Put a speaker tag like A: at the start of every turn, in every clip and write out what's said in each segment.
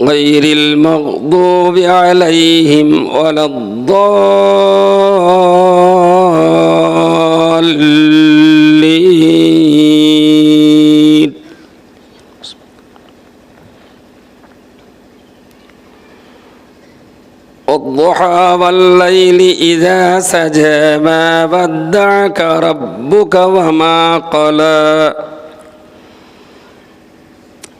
A: غير المغضوب عليهم ولا الضالين. والضحى والليل إذا سجى ما ودعك ربك وما قلى.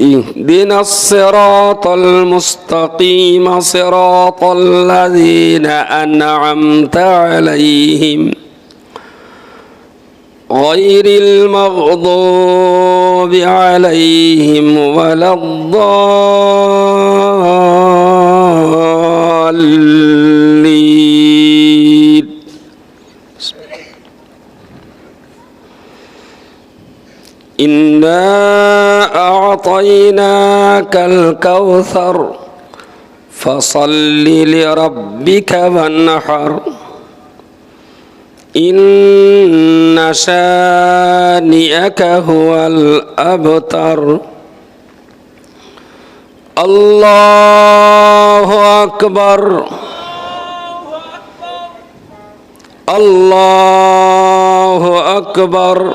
A: اهدنا الصراط المستقيم صراط الذين أنعمت عليهم غير المغضوب عليهم ولا الضالين. إنا أعطيناك الكوثر. فصل لربك وانحر. إن شانئك هو الأبتر. الله أكبر الله أكبر. الله أكبر.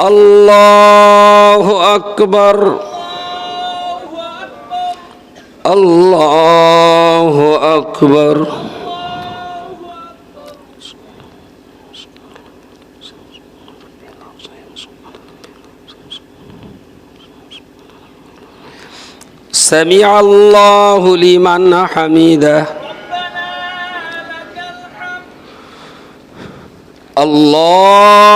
A: الله أكبر. سمع الله لمن حمده. الله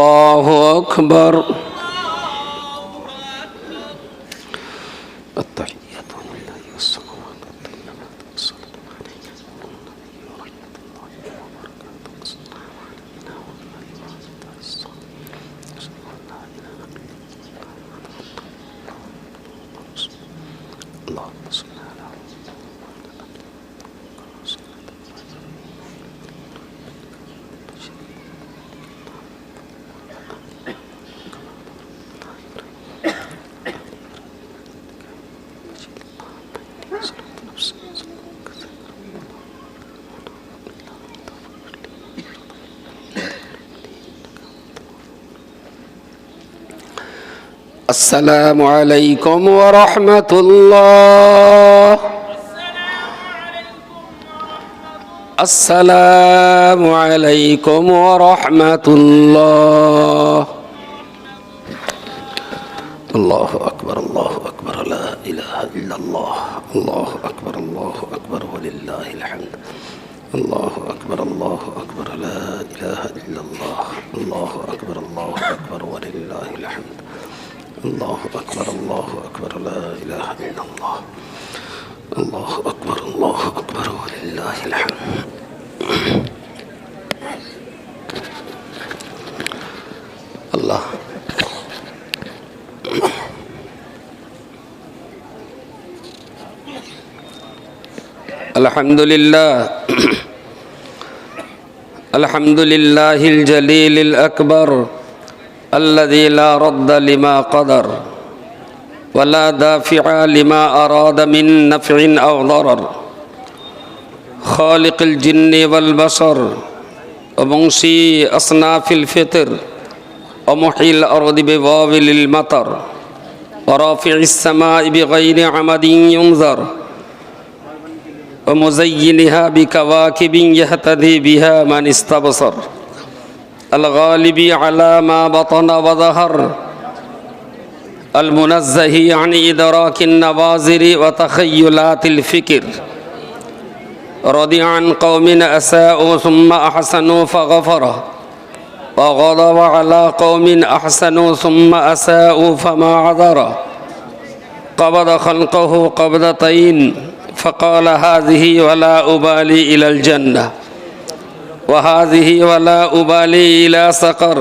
A: أكبر التحيات لله والصلوات والطيبات والسلام عليك ورحمة الله وبركاته السلام علينا وعلى عباد الصالحين أشهد أن لا إله إلا الله اللهم صل على السلام عليكم ورحمة الله. السلام عليكم ورحمة الله. الله أكبر الله أكبر لا إله إلا الله. الله أكبر الله أكبر ولله الحمد. الله أكبر الله أكبر لا إله إلا الله. الله أكبر الله أكبر ولله الحمد. الله أكبر الله أكبر لا إله إلا الله. الله أكبر الله أكبر ولله الحمد. الله. الحمد لله الحمد لله الجليل الأكبر الذي لا رد لما قدر ولا دافع لما أراد من نفع أو ضرر. خالق الجن والبشر ومنشي أصناف الفطر ومحيي الأرض بوابل المطر ورافع السماء بغير عمد ينظر ومزينها بكواكب يهتدي بها من استبصر. الغالب على ما بطن وظهر المنزه عن إدراك النوازر وتخيلات الفكر. رضي عن قوم أساءوا ثم أحسنوا فغفره وغضب على قوم أحسنوا ثم أساءوا فما عذره قبض خلقه قبضتين فقال هذه ولا أبالي إلى الجنة. وهذه ولا أبالي إلى سقر.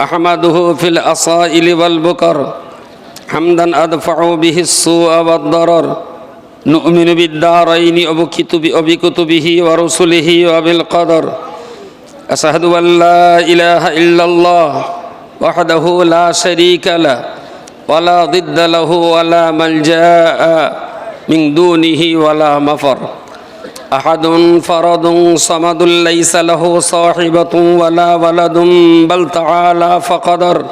A: أحمده في الأصائل والبكر. حمدا أدفع به السوء والضرر. نؤمن بالدارين وبكتبه ورسله وبالقدر. أشهد أن لا إله إلا الله وحده لا شريك له ولا ضد له ولا ملجأ من دونه ولا مفر. أحد فرد صمد ليس له صاحبة ولا ولد بل تعالى فقدر.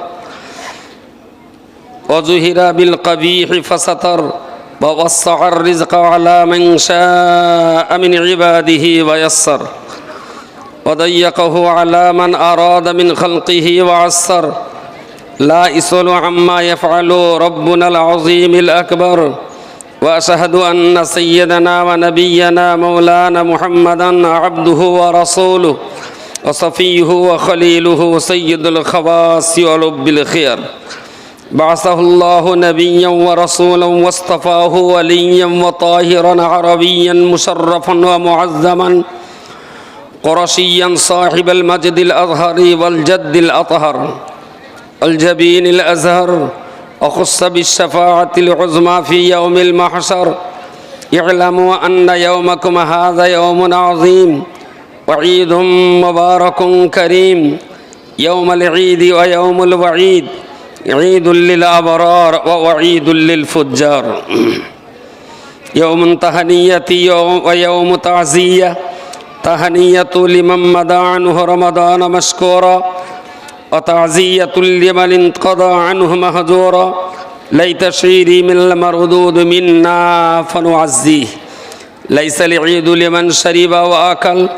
A: وزهر بالقبيح فستر ووسع الرزق على من شاء من عباده ويسر. وضيقه على من أراد من خلقه وعسر. لا يسأل عما يفعل ربنا العظيم الأكبر. وأشهد أن سيدنا ونبينا مولانا محمدا عبده ورسوله وصفيه وخليله سيد الخواص ولب الخير. بعثه الله نبيا ورسولا واصطفاه وليا وطاهرا عربيا مشرفا ومعزما قرشيا صاحب المجد الأظهر والجد الأطهر الجبين الأزهر وخص بالشفاعة العظمى في يوم المحشر. اعلموا أن يومكم هذا يوم عظيم. وعيد مبارك كريم. يوم العيد ويوم الوعيد. عيد للأبرار ووعيد للفجار. يوم تهنية يوم ويوم تعزية. تهنية لمن مدى عنه رمضان مشكورا. وتعزية لمن انقضى عنه مهجورا. ليت شعيري من المردود منا فنعزيه. ليس العيد لمن شرب وأكل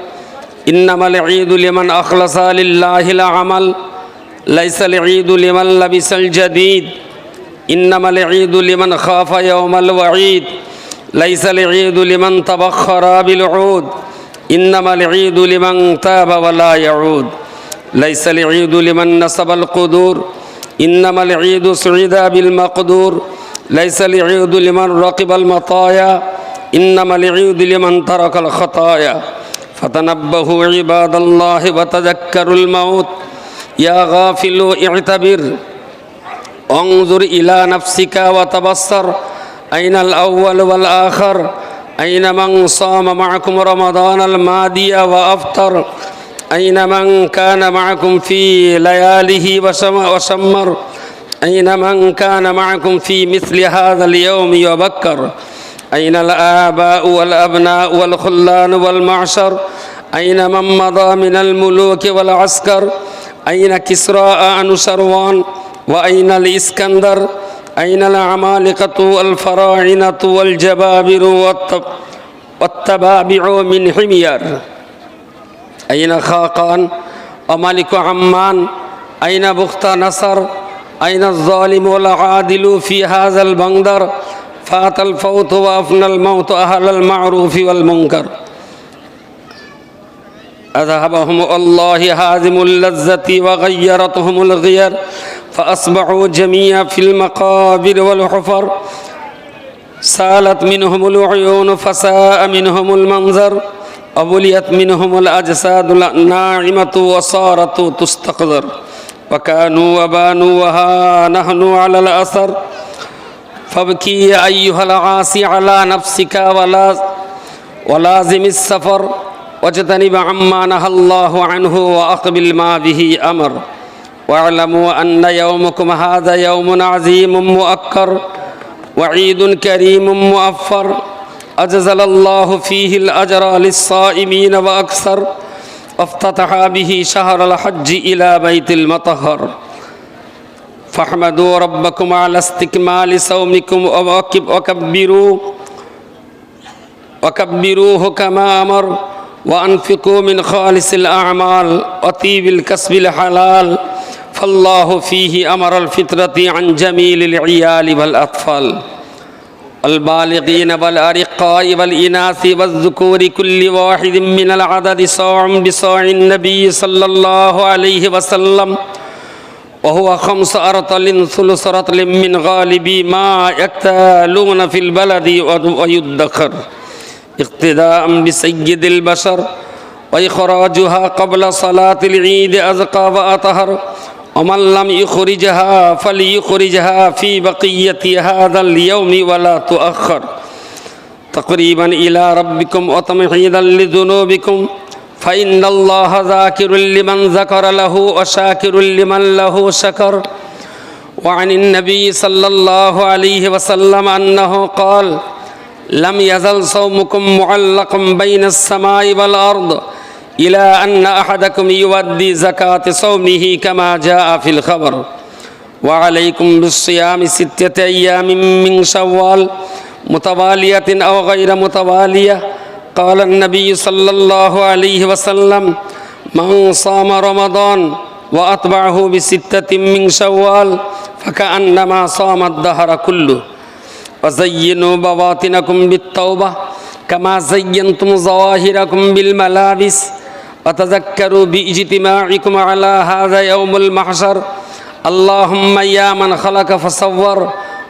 A: إنما العيد لمن أخلص لله العمل. ليس العيد لمن لبس الجديد إنما العيد لمن خاف يوم الوعيد. ليس العيد لمن تبخر بالعود إنما العيد لمن تاب ولا يعود. ليس العيد لمن نصب القدور إنما العيد سعد بالمقدور. ليس العيد لمن رقب المطايا إنما العيد لمن ترك الخطايا. فتنبهوا عباد الله وتذكروا الموت. يا غافل اعتبر انظر إلى نفسك وتبصر. أين الأول والآخر؟ أين من صام معكم رمضان الماضي وأفطر؟ أين من كان معكم في لياله وشمر أين من كان معكم في مثل هذا اليوم يبكر أين الآباء والأبناء والخلان والمعشر؟ أين من مضى من الملوك والعسكر؟ أين كسرى أنوشروان وأين الإسكندر؟ أين العمالقة والفراعنة والجبابر والتبابع من حمير؟ أين خاقان؟ وملك عمان؟ أين بخت نصر؟ أين الظالم والعادل في هذا البندر؟ فات الفوت وأفنى الموت أهل المعروف والمنكر. أذهبهم الله هازم اللذة وغيرتهم الغير فأصبحوا جميعا في المقابر والحفر. سالت منهم العيون فساء منهم المنظر. أبليت منهم الأجساد الناعمة وصارت تستقذر. وكانوا وبانوا وها نحن على الأثر. فابكي أيها العاصي على نفسك ولا ولازم السفر. واجتنب عما نهى الله عنه وأقبل ما به أمر. واعلموا أن يومكم هذا يوم عظيم مؤكر وعيد كريم مؤفر. أجزل الله فيه الأجر للصائمين وأكثر افتتح به شهر الحج إلى بيت المطهر. فاحمدوا ربكم على استكمال صومكم وكبروا وكبروه كما أمر وأنفقوا من خالص الأعمال وطيب الكسب الحلال. فالله فيه أمر الفطرة عن جميل العيال والأطفال. البالغين والأرقاء والإناث والذكور كل واحد من العدد صاع بصاع النبي صلى الله عليه وسلم وهو خمس أرطل ثلث رطل من غالب ما يكتالون في البلد ويدخر اقتداء بسيد البشر وإخراجها قبل صلاة العيد أزقى وأطهر ومن لم يخرجها فليخرجها في بقية هذا اليوم ولا تؤخر. تقريبا إلى ربكم وتمحيدا لذنوبكم. فإن الله ذاكر لمن ذكر له وشاكر لمن له شكر. وعن النبي صلى الله عليه وسلم أنه قال لم يزل صومكم معلقا بين السماء والأرض. إلى أن أحدكم يودي زكاة صومه كما جاء في الخبر. وعليكم بالصيام ستة أيام من شوال متوالية أو غير متوالية. قال النبي صلى الله عليه وسلم من صام رمضان وأتبعه بستة من شوال فكأنما صام الدهر كله. وزينوا بواطنكم بالتوبة كما زينتم ظواهركم بالملابس وتذكروا باجتماعكم على هذا يوم المحشر اللهم يا من خلق فصور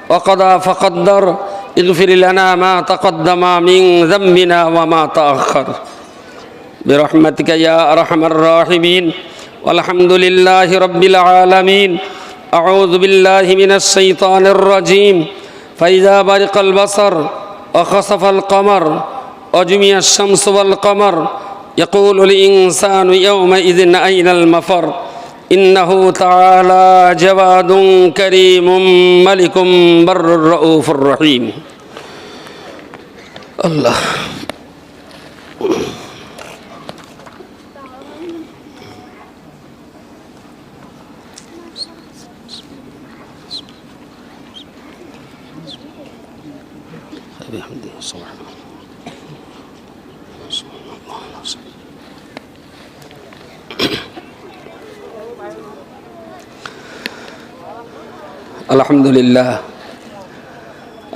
A: وقضى فقدر اغفر لنا ما تقدم من ذنبنا وما تأخر برحمتك يا أرحم الراحمين والحمد لله رب العالمين أعوذ بالله من الشيطان الرجيم فإذا برق البصر وخسف القمر وجمع الشمس والقمر يقول الإنسان يومئذ أين المفر؟ إنه تعالى جواد كريم ملك بر رؤوف رحيم
B: الله.
A: الحمد لله.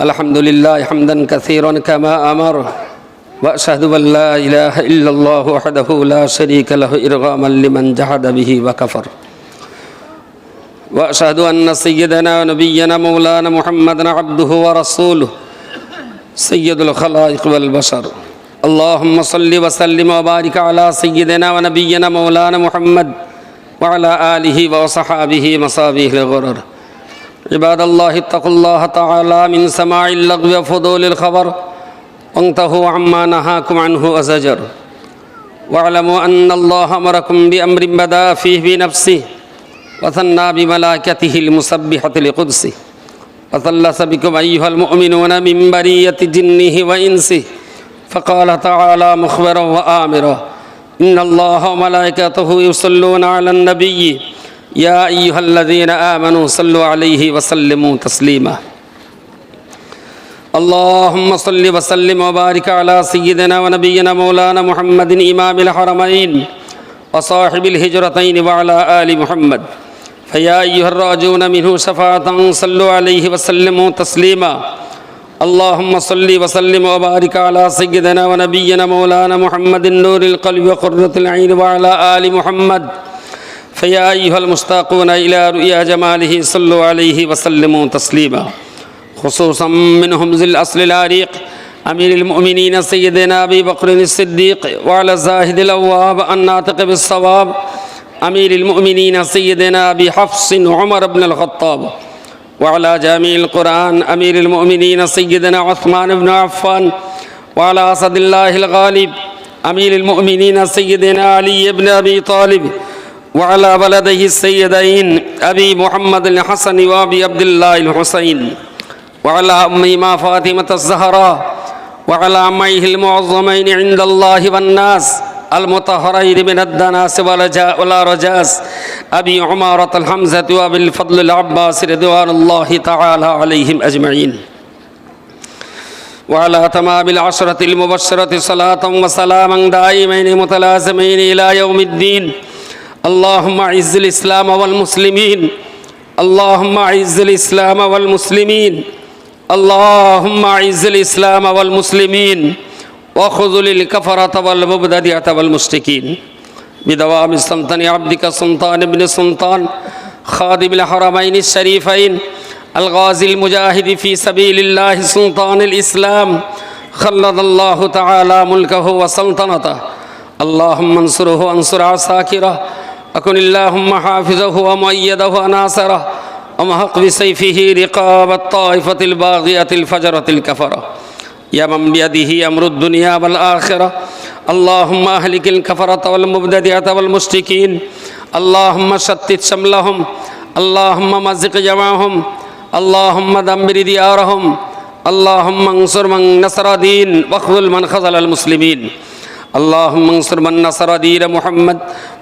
A: الحمد لله حمدا كثيرا كما أمر. وأشهد أن لا إله إلا الله وحده لا شريك له إرغاما لمن جحد به وكفر. وأشهد أن سيدنا ونبينا مولانا محمدا عبده ورسوله. سيد الخلائق والبشر. اللهم صل وسلم وبارك على سيدنا ونبينا مولانا محمد وعلى آله وصحابه مصابيح الغرر. عباد الله اتقوا الله تعالى من سماع اللغو وفضول الخبر وانتهوا عما نهاكم عنه وزجر. واعلموا أن الله أمركم بأمر بدا فيه بنفسه وثنى بملائكته المسبحة لقدسه. وثلث بكم أيها المؤمنون من برية جنه وإنسه فقال تعالى مخبرا وآمرا. إن الله وملائكته يصلون على النبي. يا أيها الذين آمنوا صلوا عليه وسلموا تسليما. اللهم صل وسلم وبارك على سيدنا ونبينا مولانا محمد إمام الحرمين وصاحب الهجرتين وعلى آل محمد. فيا أيها الراجون منه شفاعة صلوا عليه وسلموا تسليما. اللهم صل وسلم وبارك على سيدنا ونبينا مولانا محمد النور القلب وقرة العين وعلى آل محمد. فيا أيها المشتاقون إلى رؤيا جماله صلوا عليه وسلموا تسليما. خصوصا منهم ذي الأصل العريق أمير المؤمنين سيدنا أبي بكر الصديق وعلى الزاهد الأواب الناطق بالصواب أمير المؤمنين سيدنا أبي حفص عمر بن الخطاب. وعلى جامع القرآن أمير المؤمنين سيدنا عثمان بن عفان وعلى أسد الله الغالب أمير المؤمنين سيدنا علي بن أبي طالب وعلى ولده السيدين أبي محمد الحسن وأبي عبد الله الحسين وعلى أمهما فاطمة الزهراء وعلى عميه المعظمين عند الله والناس المطهرين من الدناس والرجاس أبي عمارة الحمزة وأبي الفضل العباس رضوان الله تعالى عليهم أجمعين وعلى تمام العشرة المبشرة صلاة وسلاما دائمين متلازمين إلى يوم الدين اللهم أعز الإسلام والمسلمين اللهم أعز الإسلام والمسلمين اللهم أعز الإسلام والمسلمين وخذل الكفرة والمبتدعة والمشركين بدوام سلطان عبدك سلطان بن سلطان خادم الحرمين الشريفين الغازي المجاهد في سبيل الله سلطان الإسلام خلد الله تعالى ملكه وسلطنته اللهم انصره وانصر عساكره أكن اللهم حافظه ومؤيده وناصره ومحق بسيفه رقاب الطائفة الباغية الفجرة الكفرة يا من بيده أمر الدنيا والآخرة اللهم أهلك الكفرة والمبتدعة والمشركين اللهم شتت شملهم اللهم مزق جمعهم اللهم دمر ديارهم اللهم انصر من نصر دين واخذل من خذل المسلمين اللهم انصر من نصر دين محمد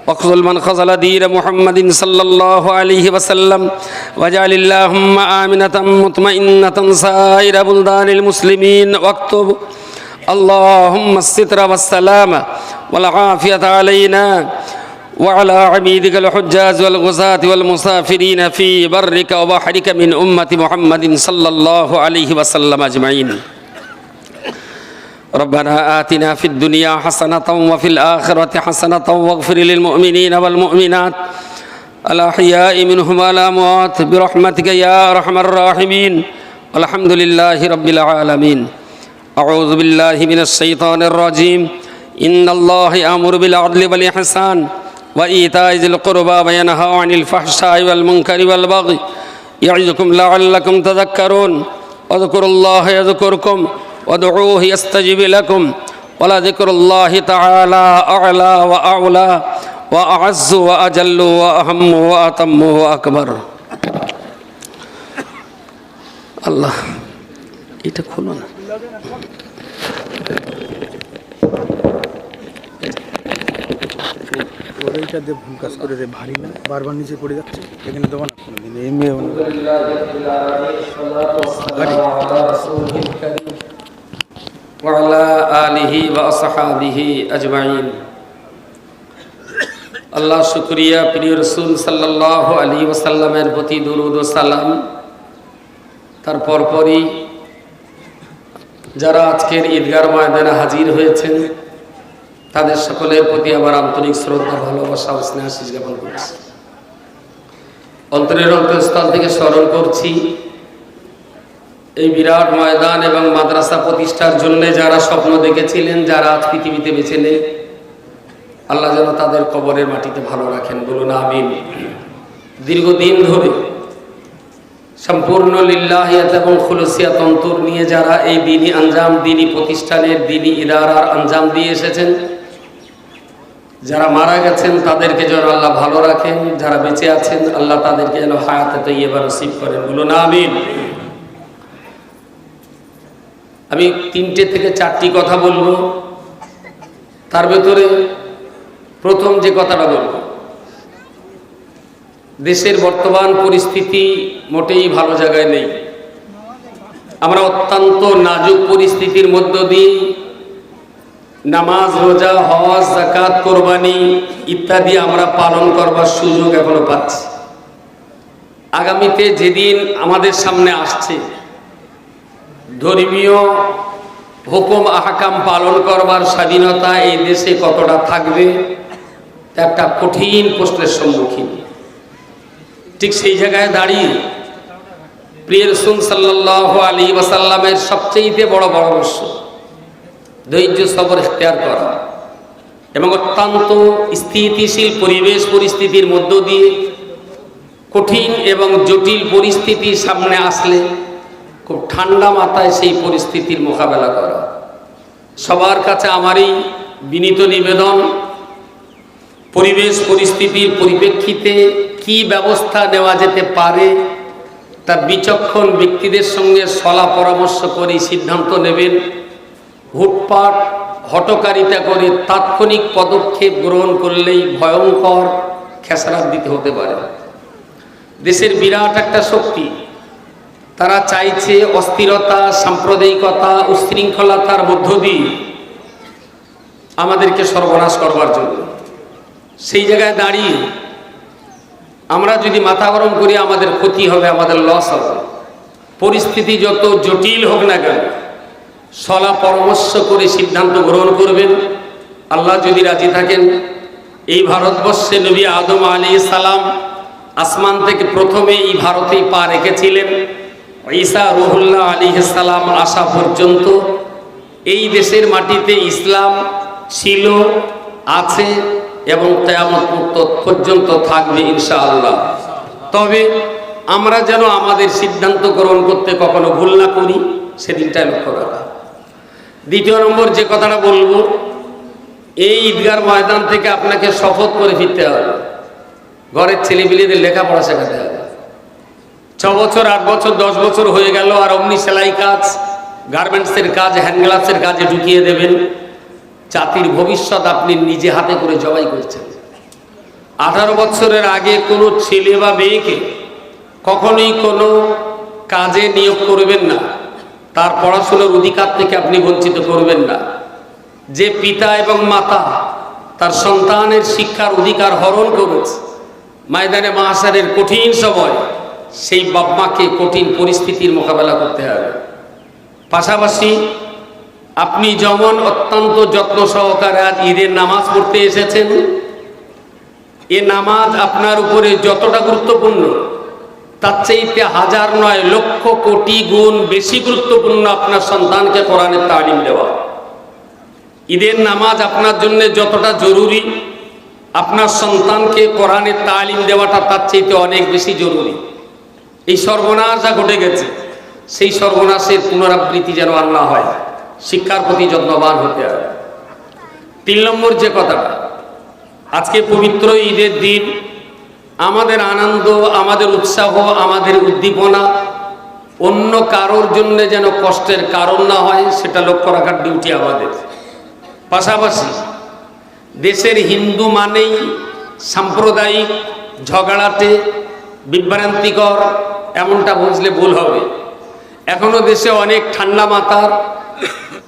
A: واخذل من خذل دين محمد صلى الله عليه وسلم واجعل اللهم آمنة مطمئنة سائر بلدان المسلمين واكتب اللهم الستر والسلام والعافية علينا وعلى عبيدك الحجاج والغزاة والمسافرين في برك وبحرك من أمة محمد صلى الله عليه وسلم أجمعين. ربنا آتنا في الدنيا حسنة وفي الآخرة حسنة واغفر للمؤمنين والمؤمنات الأحياء منهم والأموات برحمتك يا أرحم الراحمين. الحمد لله رب العالمين. أعوذ بالله من الشيطان الرجيم إن الله يأمر بالعدل والإحسان وإيتاء ذي القربى وينهى عن الفحشاء والمنكر والبغي يعظكم لعلكم تذكرون واذكروا الله يذكركم وادعوه يستجب لكم ولذكر الله تعالى أعلى وأعلى وأعز وأجل وأهم وأتم وأكبر আল্লাহ এটা খোলো না
C: ওইটা দিয়ে ভুল কাজ করে রে ভারী না বারবার নিচে পড়ে যাচ্ছে এখানে দেবো না কোনোদিন এই মেয়ে
A: وعلى آله وأصحابه أجمعين আল্লাহ শুক্রিয়া প্রিয় রসুল সাল্লাহ আলী ওসাল্লামের প্রতি দুরুদ ও সালাম তারপর পরই যারা আজকের ঈদগার ময়দানে হাজির হয়েছেন, তাদের সকলের প্রতি আমার আন্তরিক শ্রদ্ধা, ভালোবাসা ও স্নেহ আশিস জ্ঞাপন করছি। অন্তরের অন্তঃস্থল থেকে স্মরণ করছি, এই বিরাট ময়দান এবং মাদ্রাসা প্রতিষ্ঠার জন্য যারা স্বপ্ন দেখেছিলেন, যারা আজ পৃথিবীতে বেছে নেই, আল্লাহ যেন তাদের কবরের মাটিতে ভালো রাখেন। বলুন, আমিন। দীর্ঘদিন ধরে সম্পূর্ণ লিল্লাহিয়াত এবং খুলসিয়াত অন্তর নিয়ে যারা এই দিনই আঞ্জাম দিনই প্রতিষ্ঠানের দিনই ইদারার আঞ্জাম দিয়ে এসেছেন, যারা মারা গেছেন তাদেরকে যেন আল্লাহ ভালো রাখেন যারা বেঁচে আছেন আল্লাহ তাদেরকে যেন হায়াতে তৈবার নসিব করেন। বলুন আমিন। আমি তিনটে থেকে চারটি কথা বলব। তার ভেতরে প্রথম যে কথাটা বলব দেশের বর্তমান পরিস্থিতি মোটেই ভালো জায়গায় নেই। আমরা অত্যন্ত নাজুক পরিস্থিতির মধ্য দিয়ে নামাজ, রোজা, হজ জাকাত কোরবানি ইত্যাদি আমরা পালন করবার সুযোগ এখনও পাচ্ছি। আগামীতে যেদিন আমাদের সামনে আসছে, ধর্মীয় হুকুম, আহকাম পালন করবার স্বাধীনতা এই দেশে কতটা থাকবে, তা একটা কঠিন প্রশ্নের সম্মুখীন। ঠিক সেই জায়গায় দাঁড়িয়ে প্রিয় রসুল সাল্লাহ আলী ওয়াসাল্লামের সবচেয়ে বড় পরামর্শ, ধৈর্য, সবর, ইখতিয়ার করা এবং অত্যন্ত স্থিতিশীল পরিবেশ পরিস্থিতির মধ্য দিয়ে কঠিন এবং জটিল পরিস্থিতি সামনে আসলে খুব ঠান্ডা মাথায় সেই পরিস্থিতির মোকাবেলা করা। সবার কাছে আমারই বিনীত নিবেদন, পরিবেশ পরিস্থিতির পরিপ্রেক্ষিতে কি ব্যবস্থা নেওয়া যেতে পারে তা বিচক্ষণ ব্যক্তিদের সঙ্গে সলা পরামর্শ করে সিদ্ধান্ত নেবেন। হুটপাট হটকারিতা করে তাৎক্ষণিক পদক্ষেপ গ্রহণ করলেই ভয়ঙ্কর খেসারাত দিতে হতে পারে। দেশের বিরাট একটা শক্তি। তারা চাইছে অস্থিরতা, সাম্প্রদায়িকতা, উশৃঙ্খলতার মধ্য দিয়ে আমাদেরকে সর্বনাশ করবার জন্য। সেই জায়গায় দাঁড়িয়ে আমরা যদি মাথা গরম করি, আমাদের ক্ষতি হবে, আমাদের লস হবে। পরিস্থিতি যত জটিল হোক না কেন, সলা পরামর্শ করে সিদ্ধান্ত গ্রহণ করবেন। আল্লাহ যদি রাজি থাকেন, এই ভারতবর্ষে নবী আদম আলী সালাম আসমান থেকে প্রথমে এই ভারতেই পা রেখেছিলেন। ঈসা রহুল্লাহ আলী সালাম আসা পর্যন্ত এই দেশের মাটিতে ইসলাম ছিল, আছে এবং তেয়ামত পর্যন্ত থাকবে ইনশাআল্লাহ। তবে আমরা যেন আমাদের সিদ্ধান্ত গ্রহণ করতে কখনো ভুল না করি, সেদিনটাই লক্ষ্য রাখা। দ্বিতীয় নম্বর যে কথাটা বলব, এই ঈদগার ময়দান থেকে আপনাকে শপথ করে ফিরতে হবে। ঘরের ছেলেপিলেদের লেখাপড়া শেখাতে হবে। ছ বছর, আট বছর, দশ বছর হয়ে গেল আর অমনি সেলাই কাজ, গার্মেন্টসের কাজ, হ্যান্ড গ্লাভসের কাজে ঢুকিয়ে দেবেন। জাতির ভবিষ্যৎ আপনি নিজে হাতে করে জবাই করেছেন। আঠারো বছরের আগে কোনো ছেলে বা মেয়েকে কখনোই কোনো কাজে নিয়োগ করবেন না। তার পড়াশোনার অধিকার থেকে আপনি বঞ্চিত করবেন না। যে পিতা এবং মাতা তার সন্তানের শিক্ষার অধিকার হরণ করেছে, ময়দানে মাহাসারের কঠিন সময়, সেই বাপমাকে কঠিন পরিস্থিতির মোকাবেলা করতে হবে। পাশাপাশি আপনি যেমন অত্যন্ত যত্ন সহকারে আজ ঈদের নামাজ পড়তে এসেছেন, এ নামাজ আপনার উপরে যতটা গুরুত্বপূর্ণ, তার চাইতে হাজার নয় লক্ষ কোটি গুণ বেশি গুরুত্বপূর্ণ আপনার সন্তানকে কোরআনের তালিম দেওয়া। ঈদের নামাজ আপনার জন্য যতটা জরুরি, আপনার সন্তানকে কোরআনের তালিম দেওয়াটা তার চাইতে অনেক বেশি জরুরি। এই সর্বনাশ যা ঘটে গেছে, সেই সর্বনাশের পুনরাবৃত্তি যেন আর না হয়। শিক্ষার প্রতি যত্নবান হতে হবে। তিন নম্বর যে কথাটা, আজকে পবিত্র ঈদের দিন, আমাদের আনন্দ, আমাদের উৎসাহ, আমাদের উদ্দীপনা অন্য কারোর জন্য যেন কষ্টের কারণ না হয়, সেটা লক্ষ্য রাখার ডিউটি আমাদের। পাশাপাশি দেশের হিন্দু মানেই সাম্প্রদায়িক ঝগড়াটে বিভ্রান্তিকর, এমনটা বুঝলে ভুল হবে। এখনও দেশে অনেক ঠান্ডা মাথার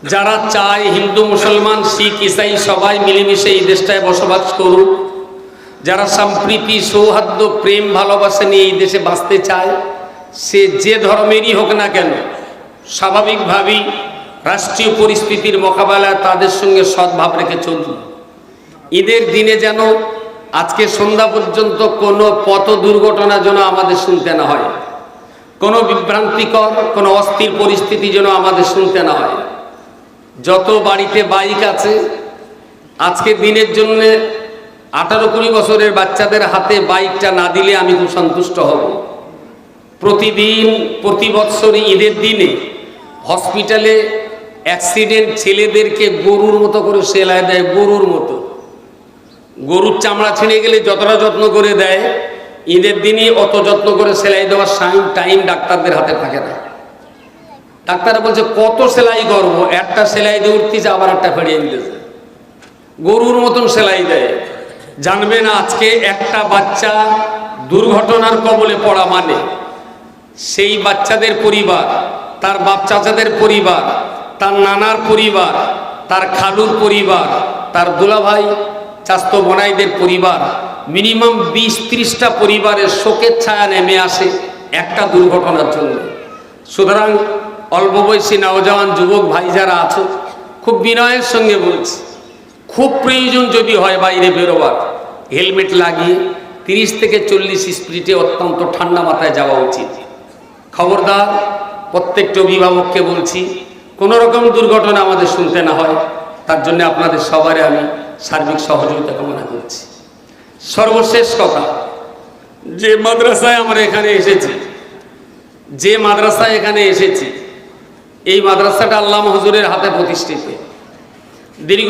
A: যারা চায় হিন্দু, মুসলমান, শিখ, ইসাই, সবাই মিলেমিশে এই দেশটায় বসবাস করুক। যারা সম্প্রীতি, সৌহার্দ্য, প্রেম, ভালোবাসা নিয়ে এই দেশে বাঁচতে চায়, সে যে ধর্মেরই হোক না কেন, স্বাভাবিকভাবেই রাষ্ট্রীয় পরিস্থিতির মোকাবেলায় তাদের সঙ্গে সদ্ভাব রেখে চলুন ঈদের দিনে যেন আজকে সন্ধ্যা পর্যন্ত কোনো পথ দুর্ঘটনা যেন আমাদের শুনতে না হয়, কোনো বিভ্রান্তিকর, কোনো অস্থির পরিস্থিতি যেন আমাদের শুনতে না হয়। যত বাড়িতে বাইক আছে, আজকে দিনের জন্যে আঠারো কুড়ি বছরের বাচ্চাদের হাতে বাইকটা না দিলে আমি খুব সন্তুষ্ট হব। প্রতিদিন, প্রতি বৎসর ঈদের দিনে হসপিটালে অ্যাক্সিডেন্ট ছেলেদেরকে গরুর মতো করে সেলাই দেয়, গরুর মতো। গরুর চামড়া ছিঁড়ে গেলে যতটা যত্ন করে দেয়, ঈদের দিনই অত যত্ন করে সেলাই দেওয়ার টাইম টাইম ডাক্তারদের হাতে থাকে না। ডাক্তার বলছে, কত সেলাই করব? একটা সেলাই দিয়ে উঠতেছে, আবার একটা ফেরিয়ে দিতেছে গরুর মতন সেলাই দেয়। জানবে না আজকে একটা বাচ্চা দুর্ঘটনার কবলে পড়া মানে। সেই বাচ্চাদের পরিবার, তার বাপ চাচাদের পরিবার, তার নানার পরিবার, তার খালুর পরিবার, তার দুলাভাই, চাস্ত বনাইদের পরিবার, মিনিমাম বিশ ত্রিশটা পরিবারের শোকের ছায়া নেমে আসে একটা দুর্ঘটনার জন্য। সুতরাং অল্প বয়সী নওজওয়ান যুবক ভাই যারা আছো, খুব বিনয়ের সঙ্গে বলছি, খুব প্রয়োজন যদি হয় বাইরে বেরোবার। হেলমেট লাগিয়ে তিরিশ থেকে চল্লিশ স্পিডে অত্যন্ত ঠান্ডা মাথায় যাওয়া উচিত। খবরদার, প্রত্যেকটা অভিভাবককে বলছি, কোনো রকম দুর্ঘটনা আমাদের শুনতে না হয়। তার জন্য আপনাদের সবারই আমি সার্বিক সহযোগিতা কামনা করছি। সর্বশেষ কথা, যে মাদ্রাসায় আমরা এখানে এসেছি, যে মাদ্রাসায় এখানে এসেছি এই মাদ্রাসাটা আল্লাহ হজুরের হাতে প্রতিষ্ঠিত। দীর্ঘ